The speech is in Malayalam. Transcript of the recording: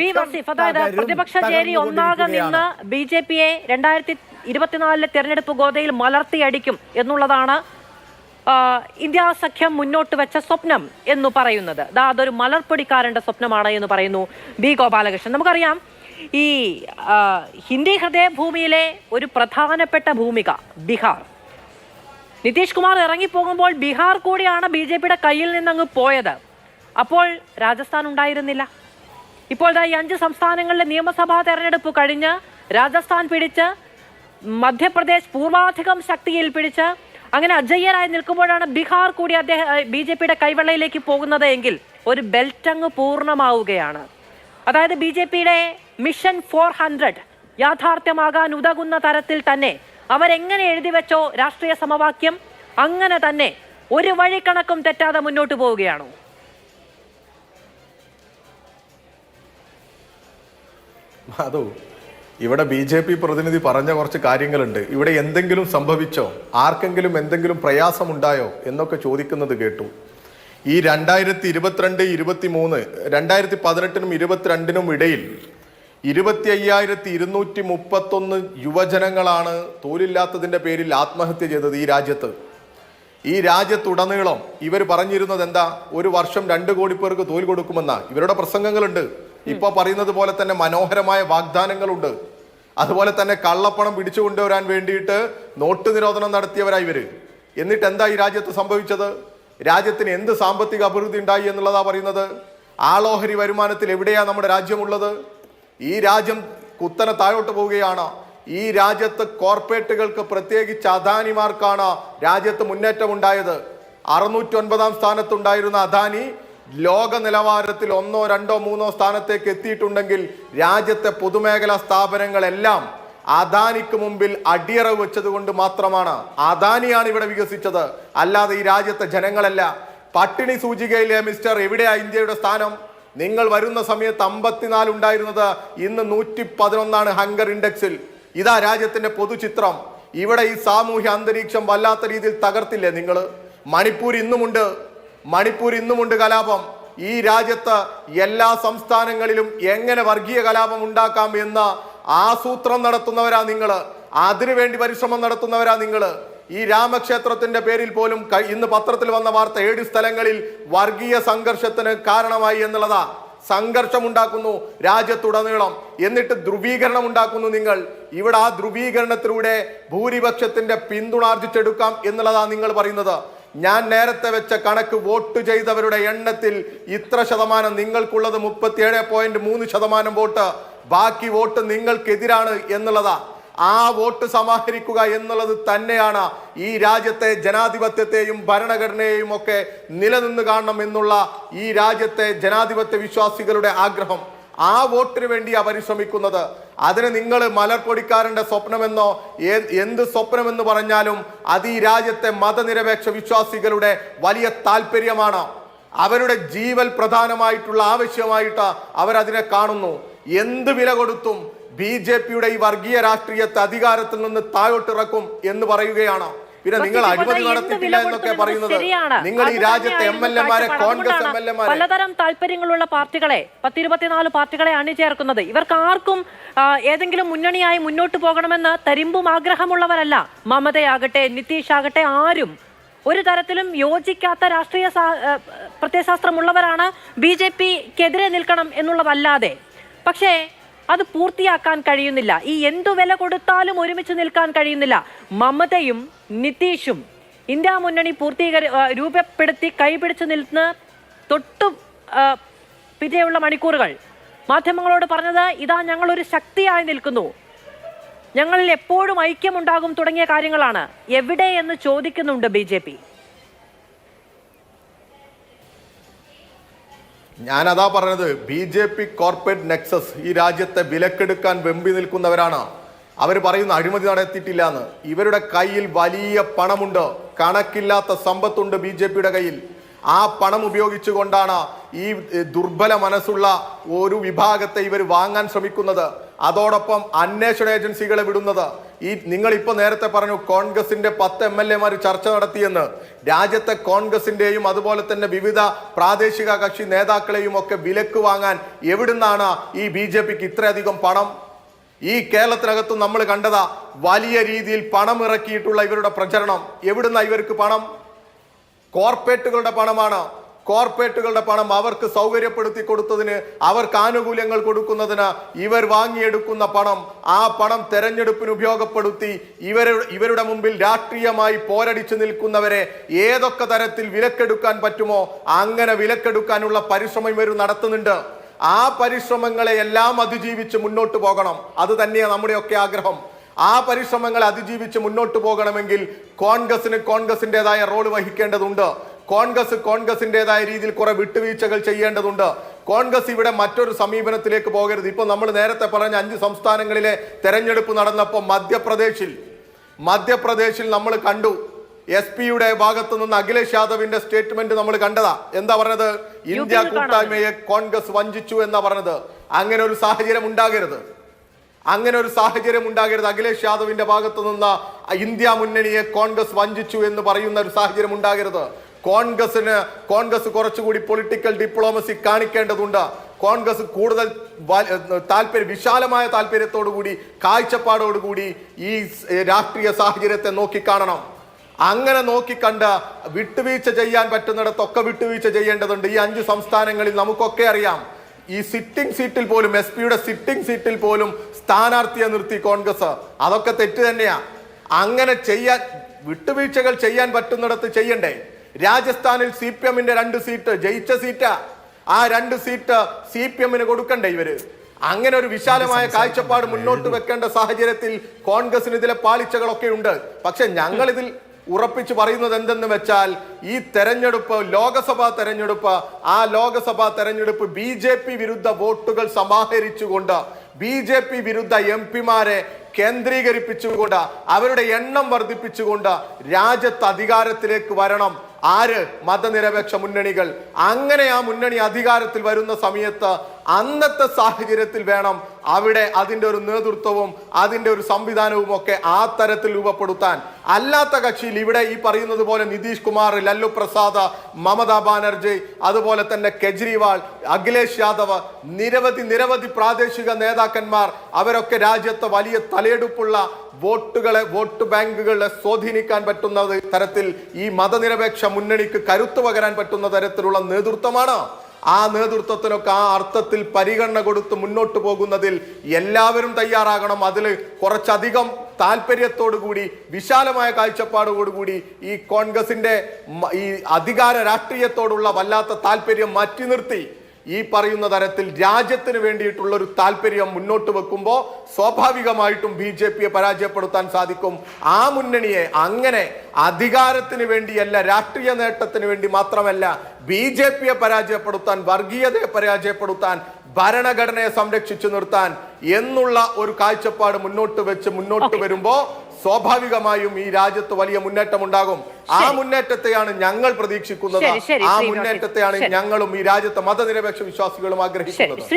വി വസീഫ് അതായത് പ്രതിപക്ഷ ചേരി ഒന്നാകെ നിന്ന് ബി ജെ പിയെ രണ്ടായിരത്തി ഇരുപത്തിനാലിലെ തെരഞ്ഞെടുപ്പ് ഗോതയിൽ മലർത്തിയടിക്കും എന്നുള്ളതാണ് ഇന്ത്യ സഖ്യം മുന്നോട്ട് വെച്ച സ്വപ്നം എന്ന് പറയുന്നത്. ദാ അതൊരു മലർപ്പൊടിക്കാരന്റെ സ്വപ്നമാണ് എന്ന് പറയുന്നു ബി ഗോപാലകൃഷ്ണൻ. നമുക്കറിയാം ഈ ഹിന്ദി ഹൃദയഭൂമിയിലെ ഒരു പ്രധാനപ്പെട്ട ഭൂമിക ബീഹാർ. നിതീഷ് കുമാർ ഇറങ്ങിപ്പോകുമ്പോൾ ബീഹാർ കൂടിയാണ് ബി ജെ പിയുടെ കയ്യിൽ നിന്നങ്ങ് പോയത്. അപ്പോൾ രാജസ്ഥാൻ ഉണ്ടായിരുന്നില്ല. ഇപ്പോൾ ഈ അഞ്ച് സംസ്ഥാനങ്ങളിലെ നിയമസഭാ തെരഞ്ഞെടുപ്പ് കഴിഞ്ഞ് രാജസ്ഥാൻ പിടിച്ച് മധ്യപ്രദേശ് പൂർവാധികം ശക്തിയിൽ പിടിച്ച് അങ്ങനെ അജയ്യരായി നിൽക്കുമ്പോഴാണ് ബീഹാർ കൂടി അദ്ദേഹം ബി ജെ പിയുടെ കൈവെള്ളയിലേക്ക് പോകുന്നത് എങ്കിൽ ഒരു ബെൽറ്റ് അങ്ങ് പൂർണമാവുകയാണ്. അതായത് ബി ജെ പിയുടെ മിഷൻ ഫോർ ഹൺഡ്രഡ് യാഥാർത്ഥ്യമാകാൻ ഉതകുന്ന തരത്തിൽ തന്നെ അവരെങ്ങനെ എഴുതി വെച്ചോ രാഷ്ട്രീയ സമവാക്യം അങ്ങനെ തന്നെ ഒരു വഴിക്കണക്കും തെറ്റാതെ മുന്നോട്ട് പോവുകയാണോ. അതോ ഇവിടെ ബി ജെ പി പ്രതിനിധി പറഞ്ഞ കുറച്ച് കാര്യങ്ങളുണ്ട്. ഇവിടെ എന്തെങ്കിലും സംഭവിച്ചോ? ആർക്കെങ്കിലും എന്തെങ്കിലും പ്രയാസമുണ്ടായോ? എന്നൊക്കെ ചോദിക്കുന്നത് കേട്ടു. ഈ രണ്ടായിരത്തി ഇരുപത്തിരണ്ട് ഇരുപത്തി മൂന്ന് രണ്ടായിരത്തി പതിനെട്ടിനും ഇരുപത്തിരണ്ടിനും ഇടയിൽ ഇരുപത്തി അയ്യായിരത്തി ഇരുന്നൂറ്റി മുപ്പത്തൊന്ന് യുവജനങ്ങളാണ് തോലില്ലാത്തതിന്റെ പേരിൽ ആത്മഹത്യ ചെയ്തത് ഈ രാജ്യത്ത്. ഈ രാജ്യത്തുടനീളം ഇവർ പറഞ്ഞിരുന്നത് എന്താ? ഒരു വർഷം രണ്ട് കോടി പേർക്ക് തോൽ കൊടുക്കുമെന്ന. ഇവരുടെ പ്രസംഗങ്ങളുണ്ട്. ഇപ്പൊ പറയുന്നത് പോലെ തന്നെ മനോഹരമായ വാഗ്ദാനങ്ങളുണ്ട്. അതുപോലെ തന്നെ കള്ളപ്പണം പിടിച്ചു കൊണ്ടുവരാൻ വേണ്ടിയിട്ട് നോട്ട് നിരോധനം നടത്തിയവരായി ഇവർ. എന്നിട്ട് എന്താ ഈ രാജ്യത്ത് സംഭവിച്ചത്? രാജ്യത്തിന് എന്ത് സാമ്പത്തിക അഭിവൃദ്ധി ഉണ്ടായി എന്നുള്ളതാ പറയുന്നത്? ആളോഹരി വരുമാനത്തിൽ എവിടെയാ നമ്മുടെ രാജ്യമുള്ളത്? ഈ രാജ്യം കുത്തനെ താഴോട്ട് പോവുകയാണ്. ഈ രാജ്യത്ത് കോർപ്പറേറ്റുകൾക്ക് പ്രത്യേകിച്ച് അദാനിമാർക്കാണ് രാജ്യത്ത് മുന്നേറ്റം ഉണ്ടായത് അറുന്നൂറ്റി ഒൻപതാം സ്ഥാനത്തുണ്ടായിരുന്ന അദാനി ലോക നിലവാരത്തിൽ ഒന്നോ രണ്ടോ മൂന്നോ സ്ഥാനത്തേക്ക് എത്തിയിട്ടുണ്ടെങ്കിൽ രാജ്യത്തെ പൊതുമേഖലാ സ്ഥാപനങ്ങളെല്ലാം അദാനിക്ക് മുമ്പിൽ അടിയറവ് വെച്ചത് കൊണ്ട് മാത്രമാണ്. അദാനിയാണ് ഇവിടെ വികസിച്ചത്. അല്ലാതെ ഈ രാജ്യത്തെ ജനങ്ങളല്ല. പട്ടിണി സൂചികയിലെ മിസ്റ്റർ എവിടെയാ ഇന്ത്യയുടെ സ്ഥാനം? നിങ്ങൾ വരുന്ന സമയത്ത് അമ്പത്തിനാല് ഉണ്ടായിരുന്നത് ഇന്ന് നൂറ്റി പതിനൊന്നാണ് ഹങ്കർ ഇൻഡെക്സിൽ. ഇതാ രാജ്യത്തിന്റെ പൊതുചിത്രം. ഇവിടെ ഈ സാമൂഹ്യ അന്തരീക്ഷം വല്ലാത്ത രീതിയിൽ തകർത്തില്ലേ നിങ്ങൾ? മണിപ്പൂർ ഇന്നുമുണ്ട്. മണിപ്പൂർ ഇന്നുമുണ്ട് കലാപം. ഈ രാജ്യത്ത് എല്ലാ സംസ്ഥാനങ്ങളിലും എങ്ങനെ വർഗീയ കലാപം ഉണ്ടാക്കാം എന്ന ആസൂത്രം നടത്തുന്നവരാ നിങ്ങൾ അതിനുവേണ്ടി പരിശ്രമം നടത്തുന്നവരാ നിങ്ങൾ ഈ രാമക്ഷേത്രത്തിന്റെ പേരിൽ പോലും ഇന്ന് പത്രത്തിൽ വന്ന വാർത്ത ഏഴ് സ്ഥലങ്ങളിൽ വർഗീയ സംഘർഷത്തിന് കാരണമായി എന്നുള്ളതാ. സംഘർഷം ഉണ്ടാക്കുന്നു രാജ്യത്തുടനീളം. എന്നിട്ട് ധ്രുവീകരണം ഉണ്ടാക്കുന്നു നിങ്ങൾ. ഇവിടെ ആ ധ്രുവീകരണത്തിലൂടെ ഭൂരിപക്ഷത്തിന്റെ പിന്തുണ ആർജിച്ചെടുക്കാം എന്നുള്ളതാ നിങ്ങൾ പറയുന്നത്. ഞാൻ നേരത്തെ വെച്ച കണക്ക് വോട്ട് ചെയ്തവരുടെ എണ്ണത്തിൽ ഇത്ര ശതമാനം നിങ്ങൾക്കുള്ളത് മുപ്പത്തിയേഴ് പോയിന്റ് മൂന്ന് ശതമാനം വോട്ട്. ബാക്കി വോട്ട് നിങ്ങൾക്കെതിരാണ് എന്നുള്ളതാ. ആ വോട്ട് സമാഹരിക്കുക എന്നുള്ളത് തന്നെയാണ് ഈ രാജ്യത്തെ ജനാധിപത്യത്തെയും ഭരണഘടനയെയും ഒക്കെ നിലനിന്ന് കാണണം എന്നുള്ള ഈ രാജ്യത്തെ ജനാധിപത്യ വിശ്വാസികളുടെ ആഗ്രഹം. ആ വോട്ടിന് അവർ പരിശ്രമിക്കുന്നത്. അതിന് നിങ്ങൾ മലർപ്പൊടിക്കാരന്റെ സ്വപ്നമെന്നോ എന്ത് സ്വപ്നമെന്ന് പറഞ്ഞാലും അത് ഈ രാജ്യത്തെ മതനിരപേക്ഷ വിശ്വാസികളുടെ വലിയ താല്പര്യമാണ് അവരുടെ ജീവൽ പ്രധാനമായിട്ടുള്ള ആവശ്യമായിട്ട് അവരതിനെ കാണുന്നു. എന്ത് വില കൊടുത്തും ബി ജെ പിയുടെ ഈ വർഗീയ രാഷ്ട്രീയത്തെ അധികാരത്തിൽ നിന്ന് താഴോട്ടിറക്കും എന്ന് പറയുകയാണ്. പിന്നെ നിങ്ങൾ അഴിമതി നടത്തിയില്ല എന്നൊക്കെ പറയുന്നത് നിങ്ങൾ ഈ രാജ്യത്തെ എം എൽ എമാരെ. കോൺഗ്രസ് എം എൽ എമാരെ പലതരം താല്പര്യങ്ങളുള്ള പാർട്ടികളെ പത്തിരുപത്തിനാല് പാർട്ടികളെ അണിചേർക്കുന്നത്. ഇവർക്ക് ആർക്കും ഏതെങ്കിലും മുന്നണിയായി മുന്നോട്ട് പോകണമെന്ന് തരിമ്പും ആഗ്രഹമുള്ളവരല്ല. മമതയാകട്ടെ നിതീഷ് ആകട്ടെ ആരും ഒരു തരത്തിലും യോജിക്കാത്ത രാഷ്ട്രീയ പ്രത്യയശാസ്ത്രമുള്ളവരാണ് ബി ജെ പിക്കെതിരെ നിൽക്കണം എന്നുള്ളതല്ലാതെ. പക്ഷേ അത് പൂർത്തിയാക്കാൻ കഴിയുന്നില്ല. ഈ എന്തു വില കൊടുത്താലും ഒരുമിച്ച് നിൽക്കാൻ കഴിയുന്നില്ല. മമതയും നിതീഷും ഇന്ത്യ മുന്നണി പൂർത്തീകരി രൂപപ്പെടുത്തി കൈപിടിച്ച് നിൽക്കുന്ന തൊട്ടു പിന്നെയുള്ള മണിക്കൂറുകൾ. മാധ്യമങ്ങളോട് പറഞ്ഞത് ഇതാ ഞങ്ങൾ ഒരു ശക്തിയായി നിൽക്കുന്നു. ഞങ്ങളിൽ എപ്പോഴും ഐക്യമുണ്ടാകും തുടങ്ങിയ കാര്യങ്ങളാണ്. എവിടെ? എന്ന് ചോദിക്കുന്നുണ്ട് ബി അതാ പറഞ്ഞത് B J P corporate nexus ഈ രാജ്യത്തെ വിലക്കെടുക്കാൻ വെമ്പി നിൽക്കുന്നവരാണ്. അവർ പറയുന്ന അഴിമതി നടത്തിയിട്ടില്ല എന്ന് ഇവരുടെ കയ്യിൽ വലിയ പണമുണ്ട്. കണക്കില്ലാത്ത സമ്പത്തുണ്ട് ബി ജെ പിയുടെ കയ്യിൽ. ആ പണം ഉപയോഗിച്ചുകൊണ്ടാണ് ഈ ദുർബല മനസ്സുള്ള ഒരു വിഭാഗത്തെ ഇവർ വാങ്ങാൻ ശ്രമിക്കുന്നത്. അതോടൊപ്പം അന്വേഷണ ഏജൻസികളെ വിടുന്നത്. ഈ നിങ്ങൾ ഇപ്പൊ നേരത്തെ പറഞ്ഞു കോൺഗ്രസിന്റെ പത്ത് എം എൽ എമാർ ചർച്ച നടത്തിയെന്ന്. രാജ്യത്തെ കോൺഗ്രസിന്റെയും അതുപോലെ തന്നെ വിവിധ പ്രാദേശിക കക്ഷി നേതാക്കളെയും ഒക്കെ വിലക്ക് വാങ്ങാൻ എവിടുന്നാണ് ഈ ബി ജെ പിക്ക് ഇത്രയധികം പണം? ഈ കേരളത്തിനകത്ത് നമ്മൾ കണ്ടതാ വലിയ രീതിയിൽ പണം ഇറക്കിയിട്ടുള്ള ഇവരുടെ പ്രചരണം. എവിടുന്ന ഇവർക്ക് പണം? കോർപ്പറേറ്റുകളുടെ പണമാണ്. കോർപ്പറേറ്റുകളുടെ പണം അവർക്ക് സൗകര്യപ്പെടുത്തി കൊടുത്തതിന് അവർക്ക് ആനുകൂല്യങ്ങൾ കൊടുക്കുന്നതിന് ഇവർ വാങ്ങിയെടുക്കുന്ന പണം ആ പണം തെരഞ്ഞെടുപ്പിന് ഉപയോഗപ്പെടുത്തി ഇവർ ഇവരുടെ മുമ്പിൽ രാഷ്ട്രീയമായി പോരടിച്ചു നിൽക്കുന്നവരെ ഏതൊക്കെ തരത്തിൽ വിലക്കെടുക്കാൻ പറ്റുമോ അങ്ങനെ വിലക്കെടുക്കാനുള്ള പരിശ്രമം ഇവർ നടത്തുന്നുണ്ട്. ആ പരിശ്രമങ്ങളെ എല്ലാം അതിജീവിച്ച് മുന്നോട്ട് പോകണം. അത് തന്നെയാണ് നമ്മുടെയൊക്കെ ആഗ്രഹം. ആ പരിശ്രമങ്ങളെ അതിജീവിച്ച് മുന്നോട്ട് പോകണമെങ്കിൽ കോൺഗ്രസിന് കോൺഗ്രസിന്റെതായ റോൾ വഹിക്കേണ്ടതുണ്ട്. കോൺഗ്രസ് കോൺഗ്രസിന്റെതായ രീതിയിൽ കുറെ വിട്ടുവീഴ്ചകൾ ചെയ്യേണ്ടതുണ്ട്. കോൺഗ്രസ് ഇവിടെ മറ്റൊരു സമീപനത്തിലേക്ക് പോകരുത്. ഇപ്പൊ നമ്മൾ നേരത്തെ പറഞ്ഞ അഞ്ച് സംസ്ഥാനങ്ങളിലെ തെരഞ്ഞെടുപ്പ് നടന്നപ്പോൾ മധ്യപ്രദേശിൽ മധ്യപ്രദേശിൽ നമ്മൾ കണ്ടു. എസ് പിയുടെ ഭാഗത്തു നിന്ന് അഖിലേഷ് യാദവിന്റെ സ്റ്റേറ്റ്മെന്റ് നമ്മൾ കണ്ടതാ. എന്താ പറഞ്ഞത്? ഇന്ത്യ കൂട്ടായ്മയെ കോൺഗ്രസ് വഞ്ചിച്ചു എന്നാ പറഞ്ഞത്. അങ്ങനെ ഒരു സാഹചര്യം ഉണ്ടാകരുത്. അങ്ങനെ ഒരു സാഹചര്യം ഉണ്ടാകരുത്. അഖിലേഷ് യാദവിന്റെ ഭാഗത്തു നിന്ന് ഇന്ത്യ മുന്നണിയെ കോൺഗ്രസ് വഞ്ചിച്ചു എന്ന് പറയുന്ന ഒരു സാഹചര്യം ഉണ്ടാകരുത്. കോൺഗ്രസിന് കോൺഗ്രസ് കുറച്ചുകൂടി പൊളിറ്റിക്കൽ ഡിപ്ലോമസി കാണിക്കേണ്ടതുണ്ട്. കോൺഗ്രസ് കൂടുതൽ താല്പര്യം വിശാലമായ താല്പര്യത്തോടുകൂടി കാഴ്ചപ്പാടോടുകൂടി ഈ രാഷ്ട്രീയ സാഹചര്യത്തെ നോക്കിക്കാണണം. അങ്ങനെ നോക്കിക്കണ്ട് വിട്ടുവീഴ്ച ചെയ്യാൻ പറ്റുന്നിടത്തൊക്കെ വിട്ടുവീഴ്ച ചെയ്യേണ്ടതുണ്ട്. ഈ അഞ്ച് സംസ്ഥാനങ്ങളിൽ നമുക്കൊക്കെ അറിയാം. ഈ സിറ്റിംഗ് സീറ്റിൽ പോലും എസ് പിയുടെ സിറ്റിംഗ് സീറ്റിൽ പോലും സ്ഥാനാർത്ഥിയെ നിർത്തി കോൺഗ്രസ്. അതൊക്കെ തെറ്റ് തന്നെയാ. അങ്ങനെ ചെയ്യാൻ വിട്ടുവീഴ്ചകൾ ചെയ്യാൻ പറ്റുന്നിടത്ത് ചെയ്യണ്ടേ? രാജസ്ഥാനിൽ സി പി എമ്മിന്റെ രണ്ട് സീറ്റ് ജയിച്ച സീറ്റാ. ആ രണ്ട് സീറ്റ് സി പി എമ്മിന് കൊടുക്കണ്ടേ ഇവർ? അങ്ങനെ ഒരു വിശാലമായ കാഴ്ചപ്പാട് മുന്നോട്ട് വെക്കേണ്ട സാഹചര്യത്തിൽ കോൺഗ്രസിന് ഇതിലെ പാളിച്ചകളൊക്കെ ഉണ്ട്. പക്ഷെ ഞങ്ങൾ ഇതിൽ ഉറപ്പിച്ചു പറയുന്നത് എന്തെന്ന് വെച്ചാൽ ഈ തെരഞ്ഞെടുപ്പ് ലോകസഭാ തെരഞ്ഞെടുപ്പ് ആ ലോകസഭാ തെരഞ്ഞെടുപ്പ് ബി ജെ പി വിരുദ്ധ വോട്ടുകൾ സമാഹരിച്ചുകൊണ്ട് ബി ജെ പി വിരുദ്ധ എം പിമാരെ കേന്ദ്രീകരിപ്പിച്ചുകൊണ്ട് അവരുടെ എണ്ണം വർദ്ധിപ്പിച്ചുകൊണ്ട് രാജ്യത്ത് അധികാരത്തിലേക്ക് വരണം. ആര് മതനിരപേക്ഷ മുന്നണികൾ? അങ്ങനെ ആ മുന്നണി അധികാരത്തിൽ വരുന്ന സമയത്ത് അന്നത്തെ സാഹചര്യത്തിൽ വേണം അവിടെ അതിന്റെ ഒരു നേതൃത്വവും അതിന്റെ ഒരു സംവിധാനവും ഒക്കെ ആ തരത്തിൽ രൂപപ്പെടുത്താൻ അല്ലാത്ത കക്ഷിയിൽ ഇവിടെ ഈ പറയുന്നത് പോലെ നിതീഷ് കുമാർ ലല്ലു പ്രസാദ് മമതാ ബാനർജി അതുപോലെ തന്നെ കെജ്രിവാൾ അഖിലേഷ് യാദവ് നിരവധി നിരവധി പ്രാദേശിക നേതാക്കന്മാർ അവരൊക്കെ രാജ്യത്തെ വലിയ തലയെടുപ്പുള്ള വോട്ടുകളെ വോട്ട് ബാങ്കുകളെ സ്വാധീനിക്കാൻ പറ്റുന്ന തരത്തിൽ ഈ മതനിരപേക്ഷ മുന്നണിക്ക് കരുത്തു പകരാൻ പറ്റുന്ന തരത്തിലുള്ള നേതൃത്വമാണ്. ആ നേതൃത്വത്തിനൊക്കെ ആ അർത്ഥത്തിൽ പരിഗണന കൊടുത്ത് മുന്നോട്ട് പോകുന്നതിൽ എല്ലാവരും തയ്യാറാകണം. അതിൽ കുറച്ചധികം താല്പര്യത്തോടുകൂടി വിശാലമായ കാഴ്ചപ്പാടോടുകൂടി ഈ കോൺഗ്രസിന്റെ ഈ അധികാര രാഷ്ട്രീയത്തോടുള്ള വല്ലാത്ത താല്പര്യം മാറ്റി നിർത്തി. ഈ പറയുന്ന തരത്തിൽ രാജ്യത്തിന് വേണ്ടിയിട്ടുള്ള ഒരു താല്പര്യം മുന്നോട്ട് വെക്കുമ്പോൾ സ്വാഭാവികമായിട്ടും ബി ജെ പിയെ പരാജയപ്പെടുത്താൻ സാധിക്കും. ആ മുന്നണിയെ അങ്ങനെ അധികാരത്തിന് വേണ്ടിയല്ല രാഷ്ട്രീയ നേട്ടത്തിന് വേണ്ടി മാത്രമല്ല ബി ജെ പിയെ പരാജയപ്പെടുത്താൻ വർഗീയതയെ പരാജയപ്പെടുത്താൻ ഭരണഘടനയെ സംരക്ഷിച്ചു നിർത്താൻ എന്നുള്ള ഒരു കാഴ്ചപ്പാട് മുന്നോട്ട് വെച്ച് മുന്നോട്ട് വരുമ്പോ സ്വാഭാവികമായും ഈ രാജ്യത്ത് വലിയ മുന്നേറ്റം ഉണ്ടാകും. ആ മുന്നേറ്റത്തെയാണ് ഞങ്ങൾ പ്രതീക്ഷിക്കുന്നത്. ആ മുന്നേറ്റത്തെയാണ് ഞങ്ങളും ഈ രാജ്യത്തെ മതനിരപേക്ഷ വിശ്വാസികളും ആഗ്രഹിക്കുന്നത്.